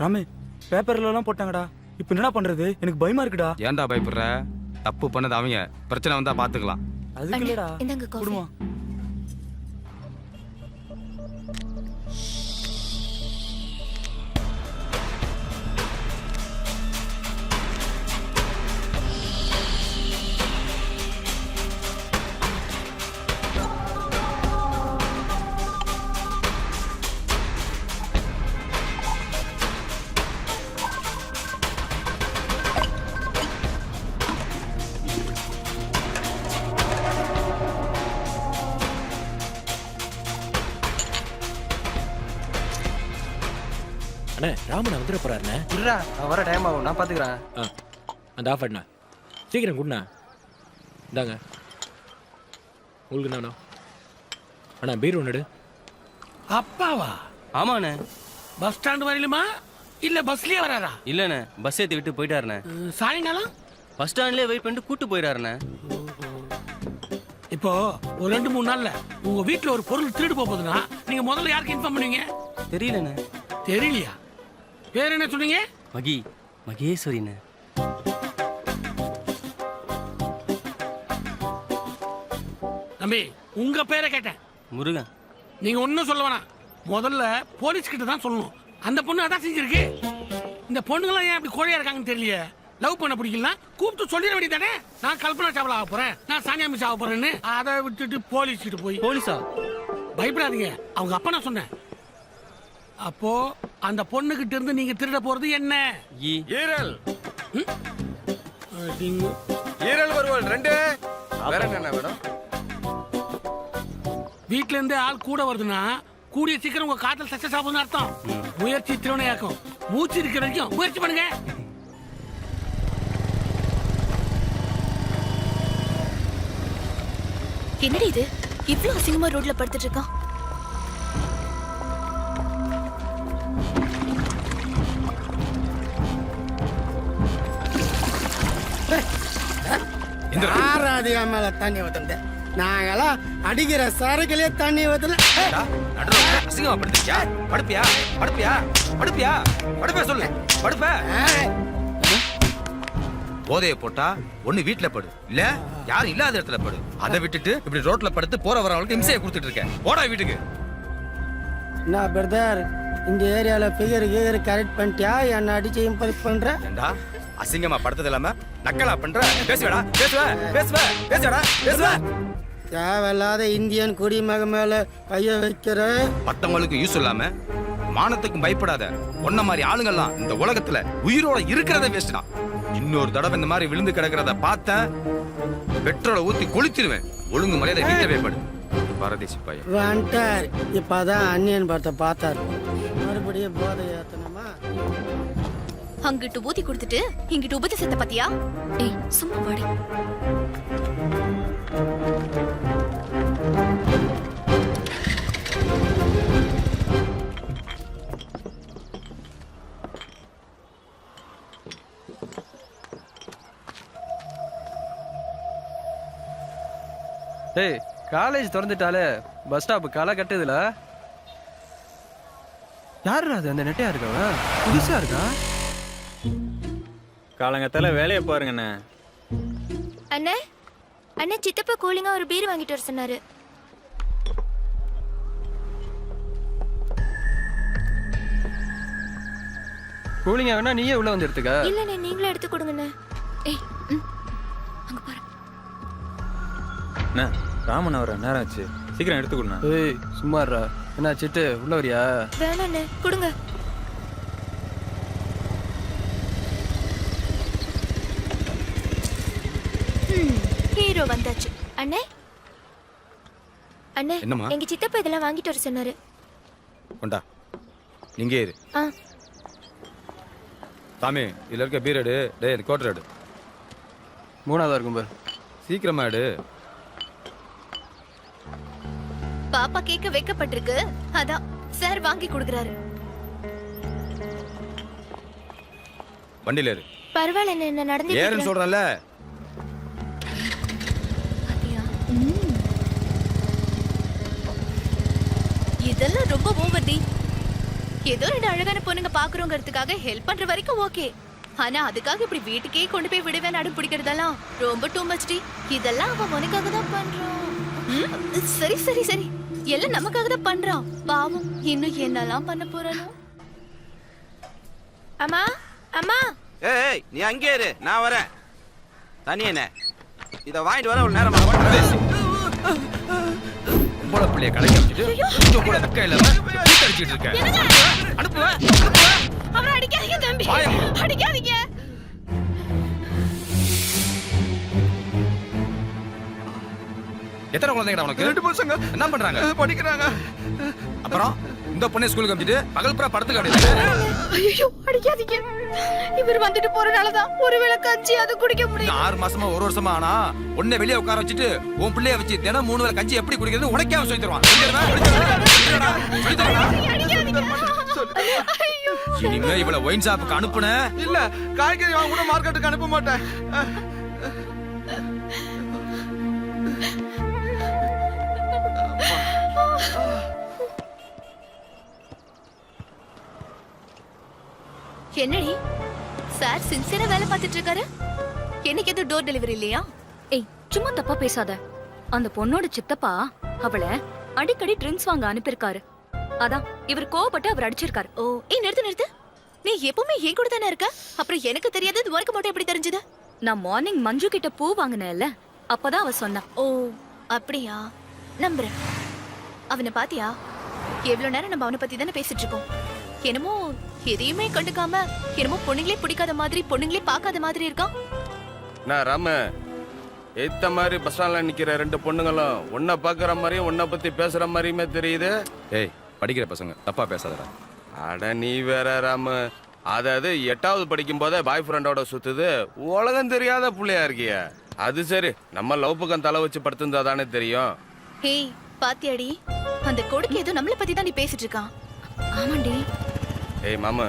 ராமே பேப்பர்ல எல்லாம் போட்டாங்கடா. இப்போ என்னடா பண்றது? எனக்கு பயமா இருக்குடா. ஏன்டா பயப்படுற? தப்பு பண்ணது அவங்க. பிரச்சனை வந்தா பாத்துக்கலாம். அதுக்கு இல்லடா. இந்தாங்க. குடுமா. அண்ணே ராமன் வந்துட போறாருண்ணே. அவன் வர டைம் ஆகும். நான் பாத்துக்கிறேன். ஆ அந்த ஆஃப் அண்ணா. சீக்கிரம் குண்ணா இந்தாங்க. உங்களுக்கு நானா அண்ணா பீர் ஒன்று அப்பாவா? ஆமாண்ணே. பஸ் ஸ்டாண்ட் வரையிலுமா இல்ல பஸ்லயே வராரா? இல்லண்ணே பஸ் ஏத்தி விட்டு போயிட்டாருண்ணே. அஹ், சாயங்காலம் பஸ் ஸ்டாண்ட்லயே வெயிட் பண்ணிட்டு கூட்டு போயிடாருண்ணே இப்போ ஒரு ரெண்டு மூணு நாள்ல உங்க வீட்ல ஒரு பொருள் திருடு போக போகுதுன்னா நீங்க முதல்ல யாருக்கு இன்ஃபார்ம் பண்ணுவீங்க? தெரியலண்ணே. தெரியலையா? பேர் என்ன சொன்னீங்க? மகி மகேஸ்வரிண்ணே தம்பி உங்க பேரை கேட்டேன். முருகன். நீங்க ஒன்னும் சொல்ல வேணாம். முதல்ல போலீஸ் கிட்ட தான் சொல்லணும். அந்த பொண்ணு அதான் செஞ்சிருக்கு. இந்த பொண்ணுங்களாம் ஏன் இப்படி கோழையா இருக்காங்கன்னு தெரியல லவ் பண்ண பிடிக்கல கூப்பிட்டு சொல்லிட வேண்டியதானே? நான் கல்பனா சாவலா ஆக போறேன். நான் சானியா மிஸ் ஆக போறேன்னு அதை விட்டுட்டு போலீஸ் கிட்ட போய் போலீஸா? பயப்படாதீங்க. அவங்க அப்பா நான் சொன்னேன். அப்போ அந்த பொண்ணுகிட்ட இருந்து நீங்க திருட போறது என்ன? ஈரல். ஈரல் வருவல் ரெண்டு. வேற என்ன வேணும்? வீட்ல இருந்து ஆள் கூட வருதுன்னா கூடிய சீக்கிரம் உங்க காதல் சக்சஸ் ஆகும்னு அர்த்தம். முயற்சி திருவனையாக்கும் மூச்சு இருக்கிற வரைக்கும் முயற்சி பண்ணுங்க. என்னடி இது? இவ்ளோ அசிங்கமா ரோட்ல படுத்துட்டு இருக்கான் ஆறாதியா மேல தண்ணி ஊத்துண்டு நாங்கெல்லாம் அடிக்கிற சரக்குலயே தண்ணி ஊத்துல அசிங்கமா படுத்தியா படுப்பியா? படுப்பியா? படுப்பியா? படுப்ப சொல்லு. படுப்ப. போதைய போட்டா ஒண்ணு வீட்ல படு. இல்ல யாரும் இல்லாத இடத்துல படு. அதை விட்டுட்டு இப்படி ரோட்ல படுத்து போற வரவங்களுக்கு இம்சையை கொடுத்துட்டு இருக்கேன். போடா வீட்டுக்கு. என்ன பிரதர் இந்த ஏரியால பிகர் கிகர் கரெக்ட் பண்ணிட்டியா? என்ன அடிச்சு இம்ப்ரெஸ் பண்ற? ஏண்டா? அசிங்கமா படுத்தது இல்லாம நக்கலா பண்ற? பேசுவேடா பேசுவ பேசுவ பேசுவடா பேசுவ. தேவையில்லாத இந்தியன் குடிமக மேல கைய வைக்கிற. மத்தவங்களுக்கு யூஸ் இல்லாம மானத்துக்கும் பயப்படாத. ஒன்ன மாதிரி ஆளுங்கெல்லாம் இந்த உலகத்துல உயிரோட இருக்கிறத வேஸ்ட் இன்னொரு தடவை இந்த மாதிரி விழுந்து கிடக்கிறத பார்த்தேன் பெட்ரோலை ஊத்தி கொளுத்திடுவேன் ஒழுங்கு மரியாதை வீட்டை வைப்படு பரதேசி பையன். வந்துட்டார். இப்பதான் அந்நியன் படத்தை பார்த்தாரு. மறுபடியும் போதை ஏத்தணுமா? அங்கிட்டு ஊதி கொடுத்துட்டு இங்கிட்டு உபதேசத்தை பாத்தியா ஏய் சும்மா வாடி. டேய் காலேஜ் திறந்துட்டாலே பஸ் ஸ்டாப் களை கட்டுதுல? யாருடா அது? அந்த நெட்டையா இருக்கவன்? புதுசா இருக்கா? காலங்கத்தால வேலையை பாருங்கண்ணே. அண்ணே அண்ணே சித்தப்பா கூலிங்கா ஒரு பீர் வாங்கிட்டு வர சொன்னாரு. கூலிங்க வேணா நீயே உள்ள வந்து எடுத்துக்க. இல்லண்ணே நீங்களே எடுத்து கொடுங்கண்ணே. ஏய் ம், அங்க பாரு. அண்ணே ராமன் அவர நேரம் ஆச்சு. சீக்கிரம் எடுத்துக்கொடுண்ணா ஏய் சும்மா இருடா. என்ன சிட்டு உள்ள வரியா? வேணாண்ணே கொடுங்க ம், ஹீரோ வந்தாச்சு. அண்ணே? அண்ணே என்னம்மா? எங்க சித்தப்பா இதெல்லாம் வாங்கிட்டு வர சொன்னாரு. கொண்டா. நீங்க இரு ஆ. சாமி இதுல இருக்க பீர் எடு. டேய் இந்த கோட்டர் எடு. மூணாவதா இருக்கும் பாரு. சீக்கிரமா எடு. பாப்பா கேட்க வைக்கப்பட்டிருக்கு. அதான் சார் வாங்கி கொடுக்குறாரு. வண்டியில ஏறு. பரவாயில்ல என்ன நடந்து ஏறுன்னு சொல்றேன்ல. இதெல்லாம் ரொம்ப ஓவர் டி ஏதோ ரெண்டு அழகான பொண்ணுங்க பாக்குறோங்கிறதுக்காக ஹெல்ப் பண்ற வரைக்கும் ஓகே. ஆனா அதுக்காக இப்படி வீட்டுக்கே கொண்டு போய் விடுவேன் அடம் பிடிக்கிறதெல்லாம். ரொம்ப டூ மச் டி. இதெல்லாம் அவன் உனக்காக தான் பண்றான். சரி சரி சரி. எல்லாம் நமக்காக தான் பண்றான். பாவம் இன்னும் என்னெல்லாம் பண்ண போறானோ? அம்மா அம்மா. ஏய் நீ அங்கே இரு. நான் வரேன். தனியனே இதை வாங்கிட்டு வர ஒரு நேரமா? உங்கள பிள்ளைய கடைக்கு வச்சுட்டு கொஞ்சம் கூட வெக்க இல்லாம அடிச்சிட்டு இருக்க. அனுப்புவ அவரை அடிக்காதீங்க தம்பி. அடிக்காதீங்க. எத்தனை குழந்தைங்கடா உனக்கு? ரெண்டு பசங்க. என்ன பண்றாங்க? படிக்கிறாங்க. அப்புறம்? இந்த பொண்ணை ஸ்கூலுக்கு அனுப்பிச்சிட்டு பகல் படத்துக்கு அப்படி ஐயோ அடிக்காதீங்க. இவர் வந்துட்டு போறனாலதான் ஒருவேளை கஞ்சி அது குடிக்க முடியும். ஆறு மாசமா ஒரு வருஷமா ஆனா உன்னை வெளியே உட்கார வச்சுட்டு உன் பிள்ளைய வச்சு தினம் மூணு வேளை கஞ்சி எப்படி குடிக்கிறது உனக்கே அவன் சொல்லி தருவான். இனிமே இவள ஒயின் ஷாப்புக்கு அனுப்புன. இல்ல காய்கறி வாங்க கூட மார்க்கெட்டுக்கு அனுப்ப மாட்டேன். என்னடி? சார் சின்சியரா வேலை பார்த்துட்டு இருக்காரு என்னைக்கு எதுவும் டோர் டெலிவரி இல்லையா? ஏய் சும்மா தப்பா பேசாத. அந்த பொண்ணோட சித்தப்பா அவளை அடிக்கடி ட்ரிங்க்ஸ் வாங்க அனுப்பியிருக்காரு. அதான் இவர் கோவப்பட்டு அவர் அடிச்சிருக்காரு. ஓ ஏய் நிறுத்து நிறுத்து. நீ எப்பவுமே என் கூட தானே இருக்க? அப்புறம் எனக்கு தெரியாதது உனக்கு மட்டும் எப்படி தெரிஞ்சது? நான் மார்னிங் மஞ்சு கிட்ட பூ வாங்கினேன்ல அப்பதான் அவ சொன்னா. ஓ அப்படியா? நம்புறேன். அவனை பாத்தியா? எவ்வளவு நேரம் நம்ம அவனை பத்தி தானே பேசிட்டு இருக்கோம்? என்னமோ எதையுமே கண்டுக்காம என்னமோ பொண்ணுங்களே பிடிக்காத மாதிரி பொண்ணுங்களே பார்க்காத மாதிரி இருக்கான் நான் ராம ஏத்த மாதிரி பஸ் ஸ்டாண்ட்ல நிக்கிற ரெண்டு பொண்ணுங்களும் உன்னை பாக்குற மாதிரியும் உன்னை பத்தி பேசுற மாதிரியுமே தெரியுது. ஏய் படிக்கிற பசங்க தப்பா பேசாதடா. அட நீ வேற ராம. அதாவது எட்டாவது படிக்கும் போதே பாய் ஃப்ரெண்டோட சுத்துது. உலகம் தெரியாத புள்ளையா இருக்கிய. அது சரி நம்ம லவ் பக்கம் தலை வச்சு படுத்திருந்தா தானே தெரியும். ஹேய் பாத்தியாடி அந்த கொடுக்கு ஏதோ நம்மள பத்தி தான் நீ பேசிட்டு இருக்கான் ஆமாண்டி. ஏய் மாமா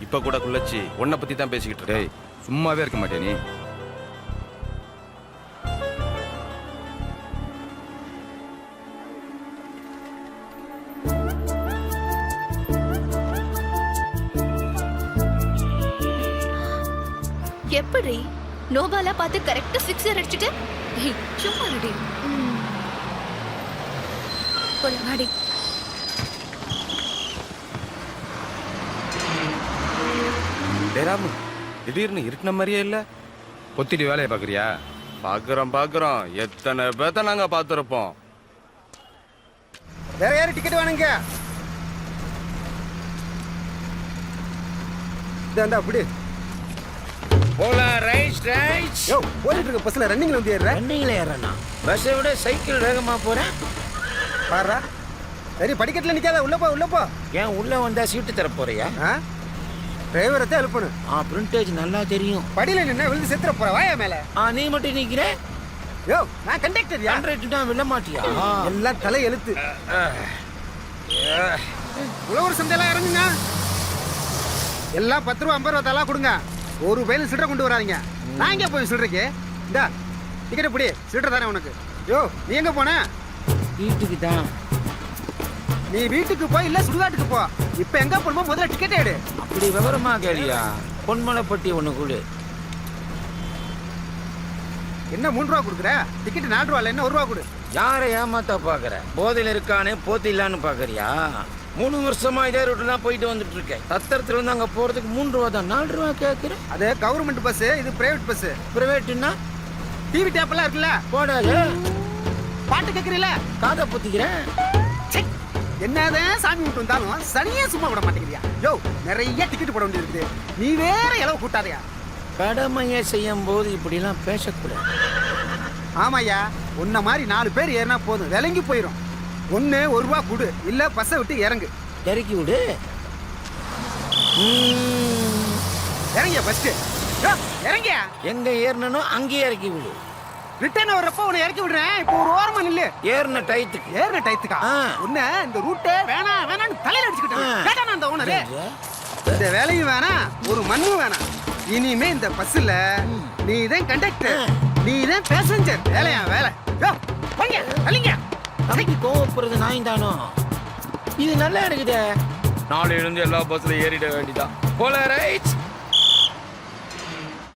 இப்ப கூட குள்ளச்சி உன்னை பத்தி தான் பேசிக்கிட்டு இருக்கேன் சும்மாவே இருக்க மாட்டியா நீ? எப்படி நோபாலா பார்த்து கரெக்டா சிக்ஸர் அடிச்சிட்டு? சும்மா இருடி. போலாம் வாடி டேய் ராமு திடீர்னு இருட்டின மாதிரியே இல்ல. பொத்திட்டு வேலையை பாக்குறியா பாக்குறோம் பாக்குறோம் எத்தனை பேத்த நாங்க பார்த்திருப்போம். வேற யாரும் டிக்கெட் வேணுங்க இந்தாண்டா அப்படி போலாம் ரைட் ரைட் யோ ஓடிட்டு இருக்க பஸ்ல ரன்னிங்ல வந்து ஏறுற? ரன்னிங்ல ஏறனா பஸ்ஸை விட சைக்கிள் வேகமா போறேன் பாருடா சரி படிக்கட்டுல நிக்காத. உள்ள போ உள்ள போ. ஏன் உள்ள வந்தா சீட்டு தர போறியா? ஆ? டிரைவரை தான் எழுப்பணும். ஆ பிரிண்டேஜ் நல்லா தெரியும். படியில நின்னா விழுந்து செத்துற போற வாயா மேல. ஆ நீ மட்டும் நிக்கிற? யோ நான் கண்டக்டர் யா? ஹண்ட்ரட் தான் விழ மாட்டியா? எல்லாம் தலை எழுத்து. உழவர் சந்தையெல்லாம் இறங்குங்க. எல்லாம் பத்து ரூபா ஐம்பது ரூபா தலா கொடுங்க. ஒரு பையன் சில்லறை கொண்டு வராதீங்க. நான் எங்கே போய் சில்லறைக்கு? இந்தா டிக்கெட் பிடி. சில்லறை தானே உனக்கு. யோ நீ எங்க போன? வீட்டுக்கு தான். நீ வீட்டுக்கு போய் இல்ல சுடுகாட்டுக்கு போ. இப்ப எங்க போகணுமோ முதல்ல டிக்கெட் எடு. அப்படி விவரமா கேளியா? பொன்மலைப்பட்டி ஒண்ணு கொடு. என்ன மூணு ரூபா கொடுக்குற? டிக்கெட் நாலு ரூபா என்ன ஒரு ரூபா கொடு. யாரை ஏமாத்த பாக்குற? போதையில இருக்கானே போத்திடலான்னு பாக்குறியா? மூணு வருஷமா இதே ரூட்ல தான் போயிட்டு வந்துட்டு இருக்கேன். சத்திரத்துல இருந்து அங்க போறதுக்கு மூணு ரூபா தான். நாலு ரூபா கேக்குற? அது கவர்மெண்ட் பஸ் இது பிரைவேட் பஸ் பிரைவேட்னா டிவி டேப் எல்லாம் இருக்குல்ல? போடாது. பாட்டு கேக்குறீல காதை பொத்திக்கிறேன். என்னதான் சாமி விட்டு வந்தாலும் சரியா சும்மா விட மாட்டேங்கிறியா? யோ நிறைய டிக்கெட் போட வேண்டியிருக்குது. நீ வேற இளவு கூட்டாதயா கடமையை செய்யும் போது இப்படிலாம் பேசக்கூடாது. ஆமாய்யா உன்ன மாதிரி நாலு பேர் ஏறினா போதும். விளங்கி போயிடும் ஒண்ணு ஒரு ரூபா கொடு இல்ல பஸ்ஸை விட்டு இறங்கு. இறக்கி விடு. இறங்கியா ஃபர்ஸ்ட் இறங்கியா? எங்க ஏறணும் அங்கேயே இறக்கி விடு. ரிட்டர்ன் வர்றப்ப உன்னை இறக்கி விடுறேன். இப்போ ஒரு ஓரமா நில்லு. ஏறின டயத்துக்கு. ஏறின டயத்துக்கா? ஆ. உன்ன இந்த ரூட்டே வேணாம் வேணாம்னு தலையில அடிச்சுக்கிட்டேன். கேட்டானா அந்த ஓனரு இந்த வேலையும் வேணாம் ஒரு மண்ணும் வேணாம் இனிமே இந்த பஸ்ல நீ தான் கண்டக்டர் நீ தான் பேசஞ்சர் வேலையா வேலை. யோ, போங்க தள்ளிங்க. தம்பி கோவப்படுறது நாயும் தானோ? இது நல்லா இருக்குதே. நாளையிலிருந்து எல்லா பஸ்ல ஏறிட வேண்டியதான் போல ரைட்